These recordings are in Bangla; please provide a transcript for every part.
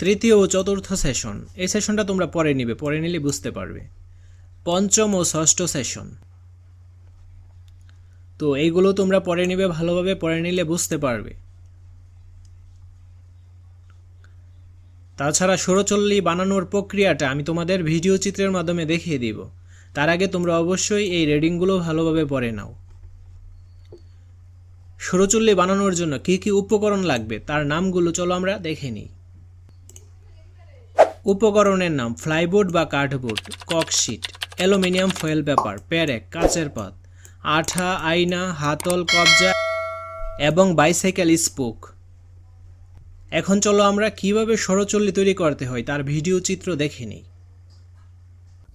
তৃতীয় ও চতুর্থ সেশন এই সেশনটা তোমরা পরে নিবে, পরে নিলে বুঝতে পারবে। পঞ্চম ও ষষ্ঠ সেশন তো এইগুলো তোমরা পরে নিবে, ভালোভাবে পরে নিলে বুঝতে পারবে। তাছাড়া সুরচল্লি বানানোর প্রক্রিয়াটা আমি তোমাদের ভিডিও চিত্রের মাধ্যমে দেখিয়ে দিব। তার আগে তোমরা অবশ্যই এই রেডিংগুলো ভালোভাবে পড়ে নাও। সুরচল্লি বানানোর জন্য কি কি উপকরণ লাগবে, তার নামগুলো চলো আমরা দেখে নিই। উপকরণের নাম ফ্লাইবোর্ড বা কাঠবোর্ড cork sheet aluminium foil paper প্যারেক কাচের পাত, আঠা, আয়না, হাতল, কবজা এবং বাইসাইকেল, স্পোক। এখন চলো আমরা কীভাবে সরচল্লি তৈরি করতে হয় তার ভিডিও চিত্র দেখে নিই।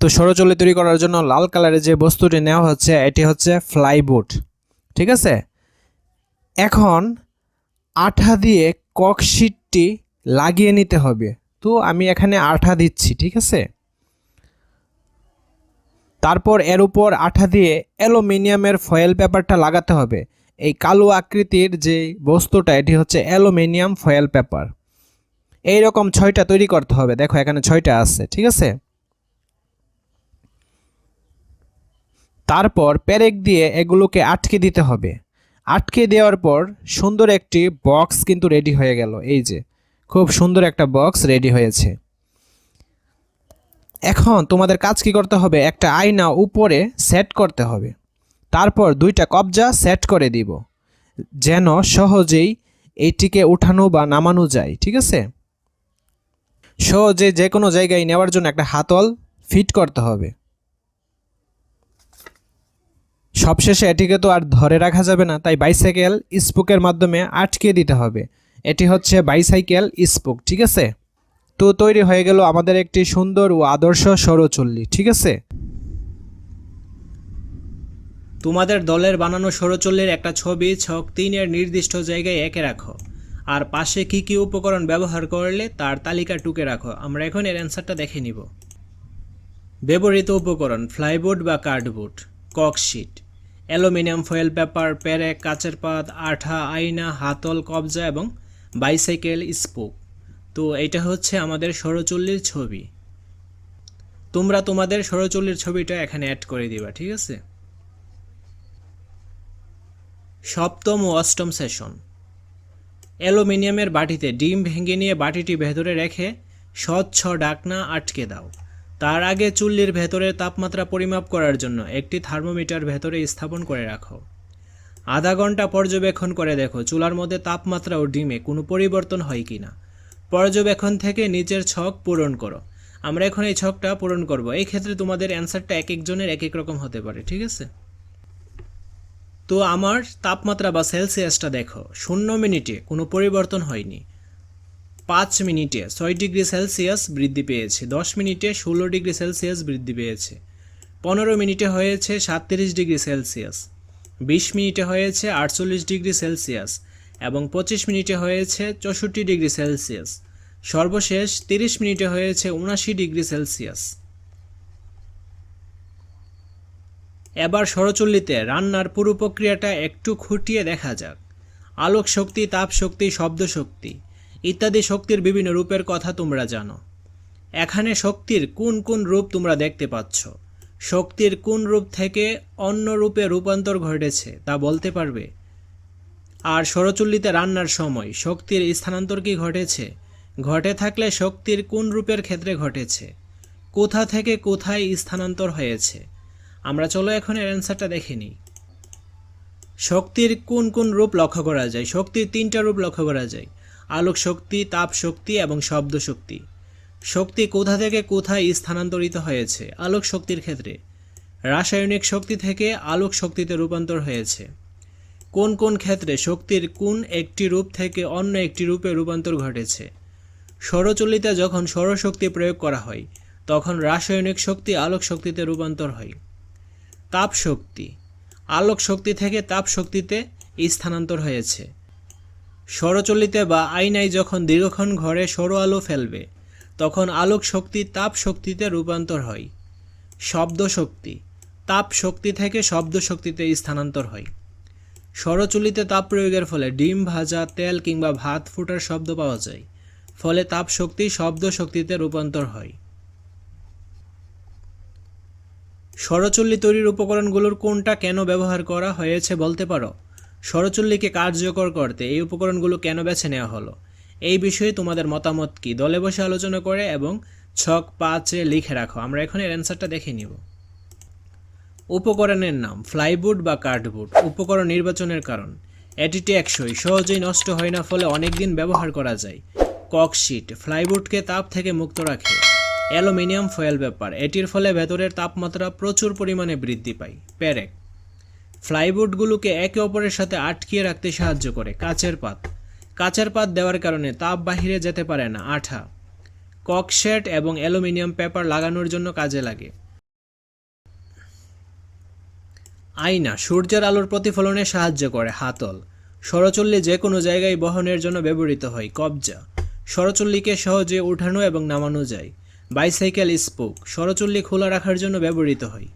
তো সরচল্লি তৈরি করার জন্য লাল কালারের যে বস্তুটি নেওয়া হচ্ছে, এটি হচ্ছে ফ্লাইবোর্ড, ঠিক আছে? এখন আঠা দিয়ে ককশিটটি লাগিয়ে নিতে হবে। তো আমি এখানে আঠা দিচ্ছি, ঠিক আছে? তারপর এর উপর আঠা দিয়ে অ্যালুমিনিয়ামের ফয়েল পেপারটা লাগাতে হবে। এই কালো আকৃতির যে বস্তুটা, এটি হচ্ছে অ্যালুমিনিয়াম ফয়েল পেপার। এই রকম ছয়টা তৈরি করতে হবে। দেখো, এখানে ছয়টা আছে, ঠিক আছে? তারপর পেরেক দিয়ে এগুলোকে আটকে দিতে হবে। আটকে দেওয়ার পর সুন্দর একটি বক্স কিন্তু রেডি হয়ে গেল। এই যে খুব সুন্দর একটা বক্স রেডি হয়েছে। এখন তোমাদের কাজ কি করতে হবে? একটা আয়না উপরে সেট করতে হবে। তারপর দুইটা কবজা সেট করে দিব। যেন সহজেই এইটিকে উঠানো বা নামানো যায়, ঠিক আছে? সহজে যে কোনো জায়গায় নেওয়ার জন্য একটা হাতল ফিট করতে হবে। সবশেষে এটিকে তো আর ধরে রাখা যাবে না, তাই বাইসাইকেল স্পোকের মাধ্যমে আটকে দিতে হবে। এটি হচ্ছে বাইসাইকেল স্পোক, ঠিক আছে? তো তৈরি হয়ে গেল আমাদের একটি সুন্দর ও আদর্শ সরচল্লি, ঠিক আছে? তোমাদের দলের বানানো সরচল্লির একটা ছবি ছক তিনের নির্দিষ্ট জায়গায় এঁকে রাখো। আর পাশে কি কি উপকরণ ব্যবহার করলে তার তালিকা টুকে রাখো, আমরা এখন এর অ্যান্সারটা দেখে নিব। ব্যবহৃত উপকরণ, ফ্লাইবোর্ড বা cardboard cork sheet aluminium foil paper প্যারেক কাচের পাত, আঠা, আয়না, হাতল, কবজা এবং বাইসাইকেল স্পোক। তো এটা হচ্ছে আমাদের সরচল্লির ছবি। তোমরা তোমাদের সরচল্লির ছবিটা এখানে অ্যাড করে দিবা, ঠিক আছে? সপ্তম ও অষ্টম সেশন অ্যালুমিনিয়ামের বাটিতে ডিম ভেঙে নিয়ে বাটিটি ভেতরে রেখে স্বচ্ছ ডাকনা আটকে দাও। তার আগে চুল্লির ভেতরের তাপমাত্রা পরিমাপ করার জন্য একটি থার্মোমিটার ভেতরে স্থাপন করে রাখো। আধা ঘণ্টা পর্যবেক্ষণ করে দেখো, চুলার মধ্যে তাপমাত্রা ও ডিমে কোনো পরিবর্তন হয় কি না। পর্যবেক্ষণ থেকে নিচের ছক পূরণ করো। আমরা এখন এই ছকটা পূরণ করব। এই ক্ষেত্রে তোমাদের অ্যান্সারটা এক একজনের এক এক রকম হতে পারে, ঠিক আছে? তো আমার তাপমাত্রা বা সেলসিয়াসটা দেখো, শূন্য মিনিটে কোনো পরিবর্তন হয়নি। পাঁচ মিনিটে ছয় ডিগ্রি সেলসিয়াস বৃদ্ধি পেয়েছে, দশ মিনিটে ষোলো ডিগ্রি সেলসিয়াস বৃদ্ধি পেয়েছে, পনেরো মিনিটে হয়েছে সাতত্রিশ ডিগ্রি সেলসিয়াস। বিশ মিনিটে হয়েছে আটচল্লিশ ডিগ্রি সেলসিয়াস এবং পঁচিশ মিনিটে হয়েছে চৌষট্টি ডিগ্রি সেলসিয়াস। সর্বশেষ তিরিশ মিনিটে হয়েছে উনাশি ডিগ্রি সেলসিয়াস। এবার সরচল্লিতে রান্নার পুরো প্রক্রিয়াটা একটু খুঁটিয়ে দেখা যাক। আলোক শক্তি, তাপ শক্তি, শব্দ শক্তি ইত্যাদি শক্তির বিভিন্ন রূপের কথা তোমরা জানো। এখানে শক্তির কোন কোন রূপ তোমরা দেখতে পাচ্ছ? শক্তির কোন রূপ থেকে অন্য রূপে রূপান্তর ঘটেছে তা বলতে পারবে? আর সরচুল্লিতে রান্নার সময় শক্তির স্থানান্তর কি ঘটেছে? ঘটে থাকলে শক্তির কোন রূপের ক্ষেত্রে ঘটেছে? কোথা থেকে কোথায় স্থানান্তর হয়েছে? আমরা চলো এখন এর অ্যান্সারটা দেখে নিই। শক্তির কোন কোন রূপ লক্ষ্য করা যায়? শক্তির তিনটা রূপ লক্ষ্য করা যায়। আলোক শক্তি তাপ শক্তি এবং শব্দ শক্তি শক্তি কোথা থেকে কোথায় স্থানান্তরিত হয়েছে? আলোক শক্তির ক্ষেত্রে। রাসায়নিক শক্তি থেকে আলোক শক্তিতে রূপান্তর হয়েছে। কোন কোন ক্ষেত্রে শক্তির কোন একটি রূপ থেকে অন্য একটি রূপে রূপান্তর ঘটেছে? সৌরচলিতে যখন সৌরশক্তি প্রয়োগ করা হয়, তখন রাসায়নিক শক্তি আলোক শক্তিতে রূপান্তর হয়। তাপ শক্তি। আলোক শক্তি থেকে তাপ শক্তিতে স্থানান্তর হয়েছে। সৌরচলিতে বা আয়নায় যখন দীর্ঘক্ষণ ঘরে সৌর আলো ফেলবে তখন আলোক শক্তি তাপ শক্তিতে রূপান্তর হয়। শব্দ শক্তি তাপ শক্তি থেকে শব্দ শক্তিতে স্থানান্তর হয়। সৌরচুলিতে তাপ প্রয়োগের ফলে ডিম ভাজা, তেল কিংবা ভাত ফুটার শব্দ পাওয়া যায়। ফলে তাপ শক্তি শব্দ শক্তিতে রূপান্তর হয়। ষড়চল্লি তৈরির উপকরণগুলোর কোনটা কেন ব্যবহার করা হয়েছে বলতে পারো? ষড়চল্লিকে কার্যকর করতে এই উপকরণগুলো কেন বেছে নেওয়া হলো? এই বিষয়ে তোমাদের মতামত কি? দলে বসে আলোচনা করে এবং ছক পাঁচে লিখে রাখো। আমরা এখন এর অ্যান্সারটা দেখে নিব। উপকরণের নাম ফ্লাইবোর্ড বা কার্ডবোর্ড উপকরণ নির্বাচনের কারণ। এটি টেকসই, সহজেই নষ্ট হয় না, ফলে অনেক দিন ব্যবহার করা যায়। ককশিট ফ্লাইবোর্ডকে তাপ থেকে মুক্ত রাখে। অ্যালুমিনিয়াম ফয়েল ব্যাপার এটির ফলে ভেতরের তাপমাত্রা প্রচুর পরিমাণে বৃদ্ধি পায়। প্যারেক ফ্লাইবোর্ডগুলোকে একে অপরের সাথে আটকিয়ে রাখতে সাহায্য করে। কাচের পাত। কাচের পাত দেওয়ার কারণে তাপ বাহিরে যেতে পারে না, আঠা। ককশেট এবং অ্যালুমিনিয়াম পেপার লাগানোর জন্য কাজে লাগে। আয়না সূর্যের আলোর প্রতিফলনে সাহায্য করে, হাতল। সরচল্লি যে কোনো জায়গায় বহনের জন্য ব্যবহৃত হয়, কবজা। সরচল্লিকে সহজে উঠানো এবং নামানো যায়। Bicycle spoke. সরচল্লি খোলা রাখার জন্য ব্যবহৃত হয়।